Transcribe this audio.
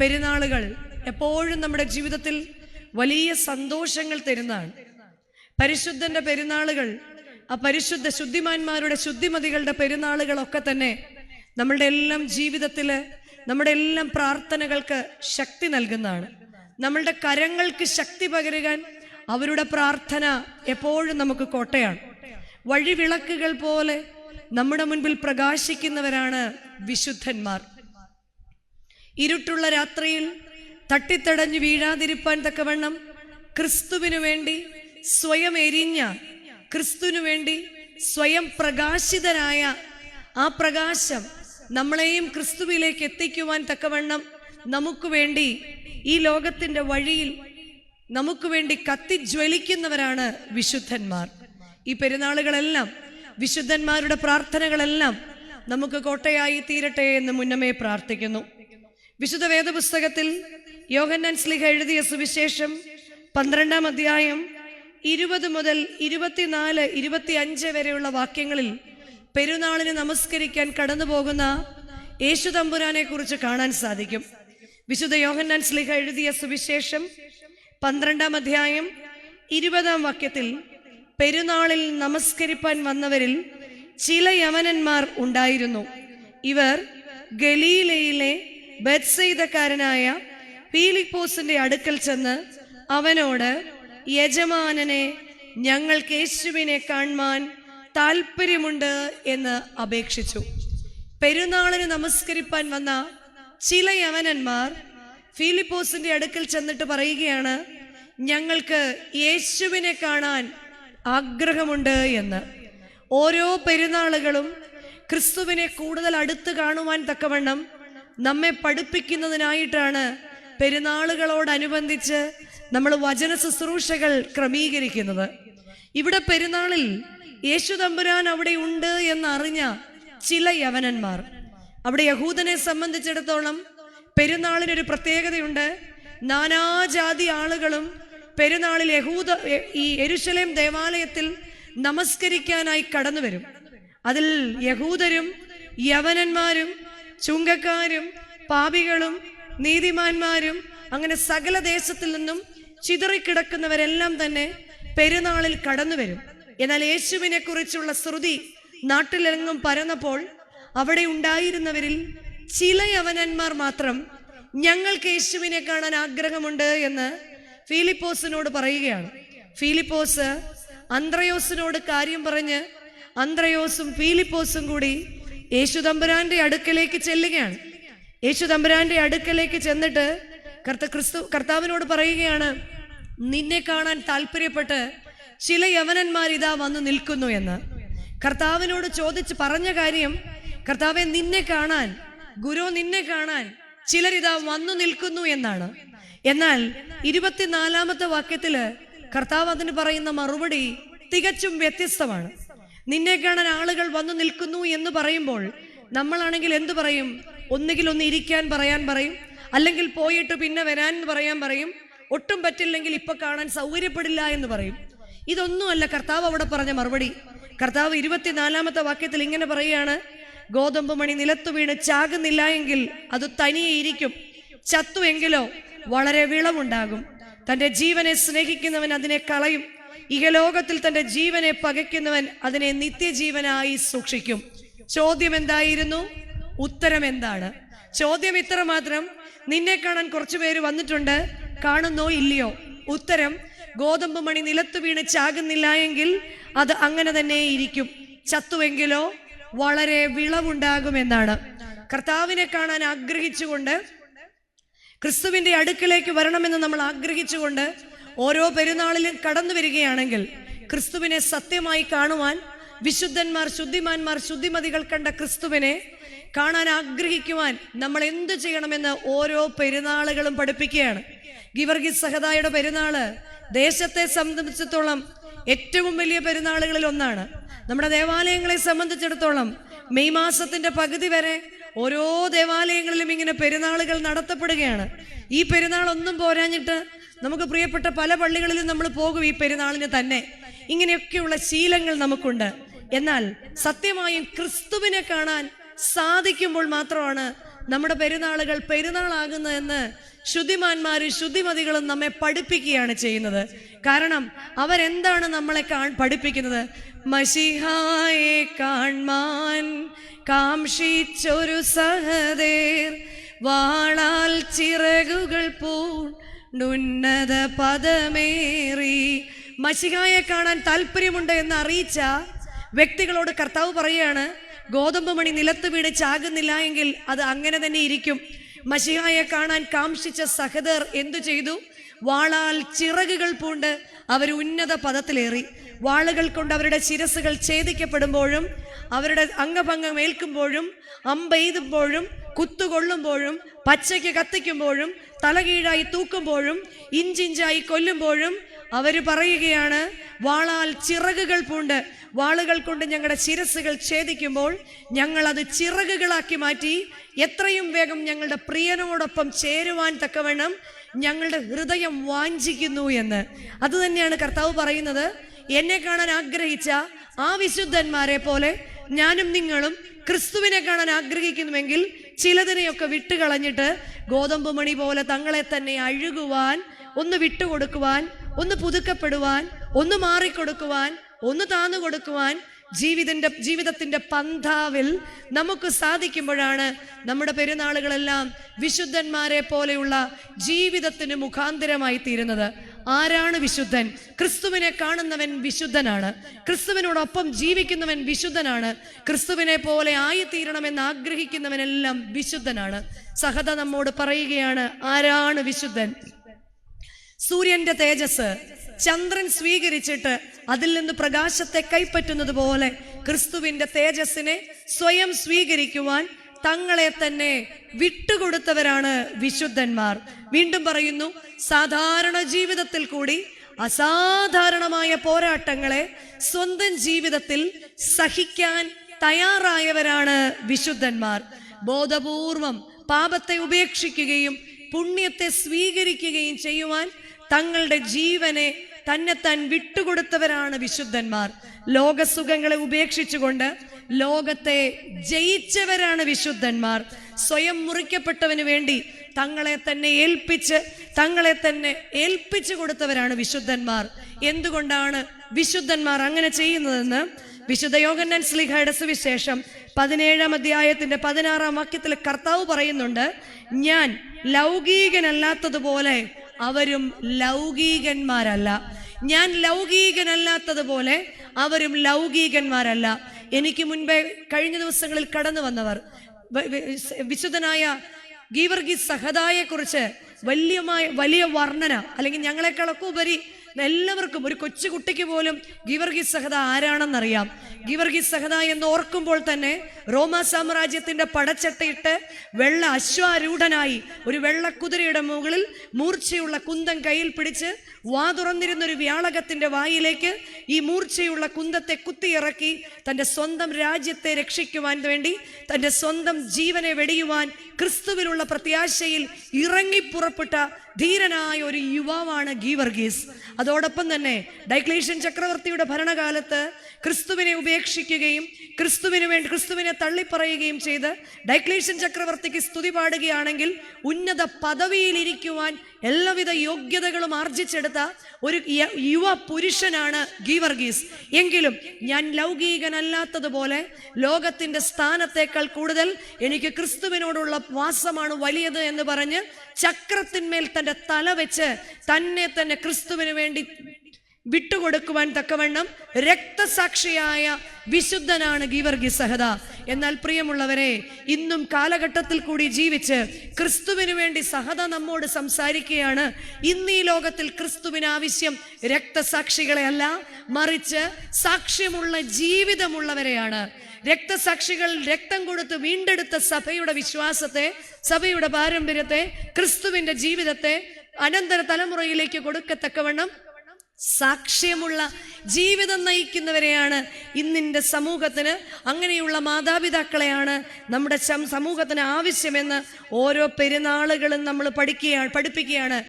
പെരുന്നാളുകൾ എപ്പോഴും നമ്മുടെ ജീവിതത്തിൽ വലിയ സന്തോഷങ്ങൾ തരുന്നതാണ്. പരിശുദ്ധന്റെ പെരുന്നാളുകൾ ആ പരിശുദ്ധ ശുദ്ധിമാന്മാരുടെ ശുദ്ധിമതികളുടെ പെരുന്നാളുകളൊക്കെ തന്നെ നമ്മളുടെ എല്ലാം ജീവിതത്തിൽ നമ്മുടെ എല്ലാം പ്രാർത്ഥനകൾക്ക് ശക്തി നൽകുന്നതാണ്. നമ്മളുടെ കരങ്ങൾക്ക് ശക്തി പകരുവാൻ അവരുടെ പ്രാർത്ഥന എപ്പോഴും നമുക്ക് കോട്ടയാണ്. വഴിവിളക്കുകൾ പോലെ നമ്മുടെ മുൻപിൽ പ്രകാശിക്കുന്നവരാണ് വിശുദ്ധന്മാർ. ഇരുട്ടുള്ള രാത്രിയിൽ തട്ടിത്തടഞ്ഞു വീഴാതിരിപ്പാൻ തക്കവണ്ണം ക്രിസ്തുവിനു വേണ്ടി സ്വയം എരിഞ്ഞ ക്രിസ്തുവിനു വേണ്ടി സ്വയം പ്രകാശിതരായ ആ പ്രകാശം നമ്മളെയും ക്രിസ്തുവിലേക്ക് എത്തിക്കുവാൻ തക്കവണ്ണം നമുക്ക് വേണ്ടി ഈ ലോകത്തിന്റെ വഴിയിൽ നമുക്ക് വേണ്ടി കത്തിജ്വലിക്കുന്നവരാണ് വിശുദ്ധന്മാർ. ഈ പെരുന്നാളുകളെല്ലാം വിശുദ്ധന്മാരുടെ പ്രാർത്ഥനകളെല്ലാം നമുക്ക് കോട്ടയായി തീരട്ടെ എന്ന് മുന്നമേ പ്രാർത്ഥിക്കുന്നു. വിശുദ്ധ വേദപുസ്തകത്തിൽ യോഹന്നാൻ സ്ലിഹ എഴുതിയ സുവിശേഷം പന്ത്രണ്ടാം അധ്യായം ഇരുപത് മുതൽ ഇരുപത്തിനാല് ഇരുപത്തി അഞ്ച് വരെയുള്ള വാക്യങ്ങളിൽ പെരുന്നാളിന് നമസ്കരിക്കാൻ കടന്നു പോകുന്ന യേശു തമ്പുരാനെ കുറിച്ച് കാണാൻ സാധിക്കും. വിശുദ്ധ യോഹന്നാൻ സ്ലിഹ എഴുതിയ സുവിശേഷം പന്ത്രണ്ടാം അധ്യായം ഇരുപതാം വാക്യത്തിൽ പെരുന്നാളിൽ നമസ്കരിപ്പാൻ വന്നവരിൽ ചില യവനന്മാർ ഉണ്ടായിരുന്നു. ഇവർ ഗലീലയിലെ ബത്സൈതക്കാരനായ പീലിപ്പോസിന്റെ അടുക്കൽ ചെന്ന് അവനോട് യജമാനനെ ഞങ്ങൾക്ക് യേശുവിനെ കാണുവാൻ താല്പര്യമുണ്ട് എന്ന് അപേക്ഷിച്ചു. പെരുന്നാളിന് നമസ്കരിപ്പാൻ വന്ന ചില യവനന്മാർ ഫിലിപ്പോസിന്റെ അടുക്കൽ ചെന്നിട്ട് പറയുകയാണ് ഞങ്ങൾക്ക് യേശുവിനെ കാണാൻ ആഗ്രഹമുണ്ട് എന്ന്. ഓരോ പെരുന്നാളുകളും ക്രിസ്തുവിനെ കൂടുതൽ അടുത്ത് കാണുവാൻ തക്കവണ്ണം നമ്മെ പഠിപ്പിക്കുന്നതിനായിട്ടാണ് പെരുന്നാളുകളോടനുബന്ധിച്ച് നമ്മൾ വചന ശുശ്രൂഷകൾ ക്രമീകരിക്കുന്നത്. ഇവിടെ പെരുന്നാളിൽ യേശു തമ്പുരാൻ അവിടെ ഉണ്ട് എന്നറിഞ്ഞ ചില യവനന്മാർ. അവിടെ യഹൂദനെ സംബന്ധിച്ചിടത്തോളം പെരുന്നാളിനൊരു പ്രത്യേകതയുണ്ട്. നാനാജാതി ആളുകളും പെരുന്നാളിൽ യഹൂദ ഈ എരുശലേം ദേവാലയത്തിൽ നമസ്കരിക്കാനായി കടന്നു വരും അതിൽ യഹൂദരും യവനന്മാരും ചുങ്കക്കാരും പാപികളും നീതിമാന്മാരും അങ്ങനെ സകല ദേശത്തിൽ നിന്നും ചിതറിക്കിടക്കുന്നവരെല്ലാം തന്നെ പെരുന്നാളിൽ കടന്നു വരും എന്നാൽ യേശുവിനെ കുറിച്ചുള്ള ശ്രുതി നാട്ടിലെങ്ങും പരന്നപ്പോൾ അവിടെ ഉണ്ടായിരുന്നവരിൽ ചില യവനന്മാർ മാത്രം ഞങ്ങൾക്ക് യേശുവിനെ കാണാൻ ആഗ്രഹമുണ്ട് എന്ന് ഫിലിപ്പോസിനോട് പറയുകയാണ്. ഫിലിപ്പോസ് അന്ത്രയോസിനോട് കാര്യം പറഞ്ഞ് അന്ത്രയോസും ഫിലിപ്പോസും കൂടി യേശു തമ്പുരാന്റെ അടുക്കലേക്ക് ചെല്ലുകയാണ്. യേശു തമ്പുരാന്റെ അടുക്കലേക്ക് ചെന്നിട്ട് കർത്ത ക്രിസ്തു കർത്താവിനോട് പറയുകയാണ് നിന്നെ കാണാൻ താല്പര്യപ്പെട്ട് ചില യവനന്മാർ ഇതാ വന്നു നിൽക്കുന്നു എന്ന്. കർത്താവിനോട് ചോദിച്ച് പറഞ്ഞ കാര്യം കർത്താവെ നിന്നെ കാണാൻ ഗുരു നിന്നെ കാണാൻ ചിലരിതാ വന്നു നിൽക്കുന്നു എന്നാണ്. എന്നാൽ ഇരുപത്തിനാലാമത്തെ വാക്യത്തിൽ കർത്താവ് അതിന് പറയുന്ന മറുപടി തികച്ചും വ്യത്യസ്തമാണ്. നിന്നെ കാണാൻ ആളുകൾ വന്നു നിൽക്കുന്നു എന്ന് പറയുമ്പോൾ നമ്മളാണെങ്കിൽ എന്തു പറയും? ഒന്നുകിൽ ഒന്ന് ഇരിക്കാൻ പറയാൻ പറയും അല്ലെങ്കിൽ പോയിട്ട് പിന്നെ വരാൻ പറയാൻ പറയും ഒട്ടും പറ്റില്ലെങ്കിൽ ഇപ്പൊ കാണാൻ സൗകര്യപ്പെടില്ല എന്ന് പറയും. ഇതൊന്നുമല്ല കർത്താവ് അവിടെ പറഞ്ഞ മറുപടി. കർത്താവ് ഇരുപത്തിനാലാമത്തെ വാക്യത്തിൽ ഇങ്ങനെ പറയുകയാണ് ഗോതമ്പ് മണി നിലത്തു വീണ് ചാകുന്നില്ല എങ്കിൽ അത് തനിയെ ഇരിക്കും. ചത്തുവെങ്കിലോ വളരെ വിളവുണ്ടാകും. തന്റെ ജീവനെ സ്നേഹിക്കുന്നവൻ അതിനെ കളയും. ഇഹലോകത്തിൽ തന്റെ ജീവനെ പകയ്ക്കുന്നവൻ അതിനെ നിത്യജീവനായി സൂക്ഷിക്കും. ചോദ്യം എന്തായിരുന്നു? ഉത്തരം എന്താണ്? ചോദ്യം ഇത്ര മാത്രം. നിന്നെ കാണാൻ കുറച്ചു പേര് വന്നിട്ടുണ്ട്. കാണുന്നോ ഇല്ലയോ? ഉത്തരം ഗോതമ്പ് മണി നിലത്ത് വീണ് ചാകുന്നില്ല എങ്കിൽ അത് അങ്ങനെ തന്നെ ഇരിക്കും. ചത്തുവെങ്കിലോ വളരെ വിളവുണ്ടാകുമെന്നാണ്. കർത്താവിനെ കാണാൻ ആഗ്രഹിച്ചുകൊണ്ട് ക്രിസ്തുവിന്റെ അടുക്കിലേക്ക് വരണമെന്ന് നമ്മൾ ആഗ്രഹിച്ചുകൊണ്ട് ഓരോ പെരുന്നാളിലും കടന്നു വരികയാണെങ്കിൽ ക്രിസ്തുവിനെ സത്യമായി കാണുവാൻ വിശുദ്ധന്മാർ ശുദ്ധിമാന്മാർ ശുദ്ധിമതികൾ കണ്ട ക്രിസ്തുവിനെ കാണാൻ ആഗ്രഹിക്കുവാൻ നമ്മൾ എന്തു ചെയ്യണമെന്ന് ഓരോ പെരുന്നാളുകളും പഠിപ്പിക്കുകയാണ്. ഗിവർഗീസ് സഹദായുടെ പെരുന്നാൾ ദേശത്തെ സംബന്ധിച്ചിടത്തോളം ഏറ്റവും വലിയ പെരുന്നാളുകളിൽ ഒന്നാണ്. നമ്മുടെ ദേവാലയങ്ങളെ സംബന്ധിച്ചിടത്തോളം മെയ് മാസത്തിന്റെ പകുതി വരെ ഓരോ ദേവാലയങ്ങളിലും ഇങ്ങനെ പെരുന്നാളുകൾ നടത്തപ്പെടുകയാണ്. ഈ പെരുന്നാൾ ഒന്നും പോരാഞ്ഞിട്ട് നമുക്ക് പ്രിയപ്പെട്ട പല പള്ളികളിലും നമ്മൾ പോകും ഈ പെരുന്നാളിന് തന്നെ. ഇങ്ങനെയൊക്കെയുള്ള ശീലങ്ങൾ നമുക്കുണ്ട്. എന്നാൽ സത്യമായും ക്രിസ്തുവിനെ കാണാൻ സാധിക്കുമ്പോൾ മാത്രമാണ് നമ്മുടെ പെരുന്നാളുകൾ പെരുന്നാളാകുന്നതെന്ന് ശുദ്ധിമാന്മാരും ശുദ്ധിമതികളും നമ്മെ പഠിപ്പിക്കുകയാണ് ചെയ്യുന്നത്. കാരണം അവരെന്താണ് നമ്മളെ കാൺ പഠിപ്പിക്കുന്നത്? മഷിഹായെ കാൺമാൻ കാംഷിച്ചൊരു സഹദേർ വാളാൽ ചിറകുകൾ പൂണ്ടുന്നത പദമേറി. മഷികായെ കാണാൻ താല്പര്യമുണ്ട് എന്ന് അറിയിച്ച വ്യക്തികളോട് കർത്താവ് പറയുകയാണ് ഗോതമ്പ് മണി നിലത്ത് വീണ് ചാകുന്നില്ല എങ്കിൽ അത് അങ്ങനെ തന്നെ ഇരിക്കും. മഷിഹായെ കാണാൻ കാംക്ഷിച്ച സഹദർ എന്തു ചെയ്തു? വാളാൽ ചിറകുകൾ പൂണ്ട് അവർ ഉന്നത പദത്തിലേറി. വാളുകൾ കൊണ്ട് അവരുടെ ശിരസുകൾ ഛേദിക്കപ്പെടുമ്പോഴും അവരുടെ അംഗഭംഗം ഏൽക്കുമ്പോഴും അമ്പെയ്തുമ്പോഴും കുത്തുകൊള്ളുമ്പോഴും പച്ചയ്ക്ക് കത്തിക്കുമ്പോഴും തലകീഴായി തൂക്കുമ്പോഴും ഇഞ്ചിഞ്ചായി കൊല്ലുമ്പോഴും അവർ പറയുകയാണ് വാളാൽ ചിറകുകൾ പൂണ്ട്. വാളുകൾ കൊണ്ട് ഞങ്ങളുടെ ശിരസുകൾ ഛേദിക്കുമ്പോൾ ഞങ്ങൾ അത് ചിറകുകളാക്കി മാറ്റി എത്രയും വേഗം ഞങ്ങളുടെ പ്രിയനോടൊപ്പം ചേരുവാൻ തക്കവണ്ണം ഞങ്ങളുടെ ഹൃദയം വാഞ്ചിക്കുന്നു എന്ന്. അതുതന്നെയാണ് കർത്താവ് പറയുന്നത്. എന്നെ കാണാൻ ആഗ്രഹിച്ച ആ വിശുദ്ധന്മാരെ പോലെ ഞാനും നിങ്ങളും ക്രിസ്തുവിനെ കാണാൻ ആഗ്രഹിക്കുന്നുവെങ്കിൽ ചിലതിനെയൊക്കെ വിട്ടുകളഞ്ഞിട്ട് ഗോതമ്പ് മണി പോലെ തങ്ങളെ തന്നെ അഴുകുവാൻ ഒന്ന് വിട്ടുകൊടുക്കുവാൻ ഒന്ന് പുതുക്കപ്പെടുവാൻ ഒന്ന് മാറിക്കൊടുക്കുവാൻ ഒന്ന് താന്നു കൊടുക്കുവാൻ ജീവിതന്റെ ജീവിതത്തിന്റെ പന്ഥാവിൽ നമുക്ക് സാധിക്കുമ്പോഴാണ് നമ്മുടെ പെരുന്നാളുകളെല്ലാം വിശുദ്ധന്മാരെ പോലെയുള്ള ജീവിതത്തിന് മുഖാന്തരമായി തീരുന്നത്. ആരാണ് വിശുദ്ധൻ? ക്രിസ്തുവിനെ കാണുന്നവൻ വിശുദ്ധനാണ്. ക്രിസ്തുവിനോടൊപ്പം ജീവിക്കുന്നവൻ വിശുദ്ധനാണ്. ക്രിസ്തുവിനെ പോലെ ആയിത്തീരണമെന്ന് ആഗ്രഹിക്കുന്നവനെല്ലാം വിശുദ്ധനാണ്. സഹത നമ്മോട് പറയുകയാണ് ആരാണ് വിശുദ്ധൻ? സൂര്യന്റെ തേജസ് ചന്ദ്രൻ സ്വീകരിച്ചിട്ട് അതിൽ നിന്ന് പ്രകാശത്തെ കൈപ്പറ്റുന്നത് പോലെ ക്രിസ്തുവിന്റെ തേജസ്സിനെ സ്വയം സ്വീകരിക്കുവാൻ തങ്ങളെ തന്നെ വിട്ടുകൊടുത്തവരാണ് വിശുദ്ധന്മാർ. വീണ്ടും പറയുന്നു സാധാരണ ജീവിതത്തിൽ കൂടി അസാധാരണമായ പോരാട്ടങ്ങളെ സ്വന്തം ജീവിതത്തിൽ സഹിക്കാൻ തയ്യാറായവരാണ് വിശുദ്ധന്മാർ. ബോധപൂർവം പാപത്തെ ഉപേക്ഷിക്കുകയും പുണ്യത്തെ സ്വീകരിക്കുകയും ചെയ്യുവാൻ തങ്ങളുടെ ജീവനെ തന്നെത്താൻ വിട്ടുകൊടുത്തവരാണ് വിശുദ്ധന്മാർ. ലോകസുഖങ്ങളെ ഉപേക്ഷിച്ചുകൊണ്ട് ലോകത്തെ ജയിച്ചവരാണ് വിശുദ്ധന്മാർ. സ്വയം മുറിക്കപ്പെട്ടവന് വേണ്ടി തങ്ങളെ തന്നെ ഏൽപ്പിച്ച് തങ്ങളെ തന്നെ ഏൽപ്പിച്ചു കൊടുത്തവരാണ് വിശുദ്ധന്മാർ. എന്തുകൊണ്ടാണ് വിശുദ്ധന്മാർ അങ്ങനെ ചെയ്യുന്നതെന്ന്? വിശുദ്ധ യോഗന്നൻ സ്ലിഹയുടെ സുവിശേഷം പതിനേഴാം അധ്യായത്തിന്റെ പതിനാറാം വാക്യത്തിൽ കർത്താവ് പറയുന്നുണ്ട് ഞാൻ ലൗകീകനല്ലാത്തതുപോലെ അവരും ലൗകീകന്മാരല്ല. ഞാൻ ലൗകീകനല്ലാത്തതുപോലെ അവരും ലൗകീകന്മാരല്ല. എനിക്ക് മുൻപേ കഴിഞ്ഞ ദിവസങ്ങളിൽ കടന്നു വന്നവർ വിശുദ്ധനായ ഗീവർഗീസ് സഹദായെ കുറിച്ച് വലിയമായ വലിയ വർണന അല്ലെങ്കിൽ ഞങ്ങളെക്കാളൊക്കെ ഉപരി എല്ലാവർക്കും ഒരു കൊച്ചു കുട്ടിക്ക് പോലും ഗിവർഗി സഹത ആരാണെന്നറിയാം. ഗിവർഗി സഹത എന്ന് ഓർക്കുമ്പോൾ തന്നെ റോമ സാമ്രാജ്യത്തിന്റെ പടച്ചട്ടയിട്ട് വെള്ള അശ്വാരൂഢനായി ഒരു വെള്ളക്കുതിരയുടെ മുകളിൽ മൂർച്ചയുള്ള കുന്തം കയ്യിൽ പിടിച്ച് വാ തുറന്നിരുന്ന ഒരു വ്യാളകത്തിന്റെ വായിലേക്ക് ഈ മൂർച്ചയുള്ള കുന്തത്തെ കുത്തിയിറക്കി തന്റെ സ്വന്തം രാജ്യത്തെ രക്ഷിക്കുവാൻ വേണ്ടി തന്റെ സ്വന്തം ജീവനെ വെടിയുവാൻ ക്രിസ്തുവിലുള്ള പ്രത്യാശയിൽ ഇറങ്ങിപ്പുറപ്പെട്ട ധീരനായ ഒരു യുവാവാണ് ഗീവർഗീസ്. അതോടൊപ്പം തന്നെ ഡൈക്ലേഷ്യൻ ചക്രവർത്തിയുടെ ഭരണകാലത്ത് ക്രിസ്തുവിനെ ഉപേക്ഷിക്കുകയും ക്രിസ്തുവിന് വേണ്ടി ക്രിസ്തുവിനെ തള്ളിപ്പറയുകയും ചെയ്ത് ഡൈക്ലേഷ്യൻ ചക്രവർത്തിക്ക് സ്തുതി പാടുകയാണെങ്കിൽ ഉന്നത പദവിയിലിരിക്കുവാൻ എല്ലാവിധ യോഗ്യതകളും ആർജിച്ചെടുത്ത ഒരു യുവ പുരുഷനാണ് ഗീവർഗീസ്. എങ്കിലും ഞാൻ ലൗകികനല്ലാത്തതുപോലെ ലോകത്തിന്റെ സ്ഥാനത്തേക്കാൾ കൂടുതൽ എനിക്ക് ക്രിസ്തുവിനോടുള്ള വാസമാണ് വലിയത് എന്ന് പറഞ്ഞ് ചക്രത്തിന്മേൽ തന്റെ തല വെച്ച് തന്നെ തന്നെ ക്രിസ്തുവിന് വേണ്ടി വിട്ടുകൊടുക്കുവാൻ തക്കവണ്ണം രക്തസാക്ഷിയായ വിശുദ്ധനാണ് ഗീവർഗി സഹദ. എന്നാൽ പ്രിയമുള്ളവരെ ഇന്നും കാലഘട്ടത്തിൽ കൂടി ജീവിച്ച് ക്രിസ്തുവിന് വേണ്ടി സഹത നമ്മോട് സംസാരിക്കുകയാണ്. ഇന്ന് ഈ ലോകത്തിൽ ക്രിസ്തുവിന് ആവശ്യം രക്തസാക്ഷികളെ അല്ല മറിച്ച് സാക്ഷ്യമുള്ള ജീവിതമുള്ളവരെയാണ്. രക്തസാക്ഷികൾ രക്തം കൊടുത്ത് വീണ്ടെടുത്ത സഭയുടെ വിശ്വാസത്തെ സഭയുടെ പാരമ്പര്യത്തെ ക്രിസ്തുവിന്റെ ജീവിതത്തെ അനന്തര തലമുറയിലേക്ക് കൊടുക്കത്തക്കവണ്ണം സാക്ഷ്യമുള്ള ജീവിതം നയിക്കുന്നവരെയാണ് ഇന്നിന്റെ സമൂഹത്തിന് അങ്ങനെയുള്ള മാതാപിതാക്കളെയാണ് നമ്മുടെ സമൂഹത്തിന് ആവശ്യമെന്ന് ഓരോ പെരുന്നാളുകളും നമ്മൾ പഠിക്കുകയാണ് പഠിപ്പിക്കുകയാണ്.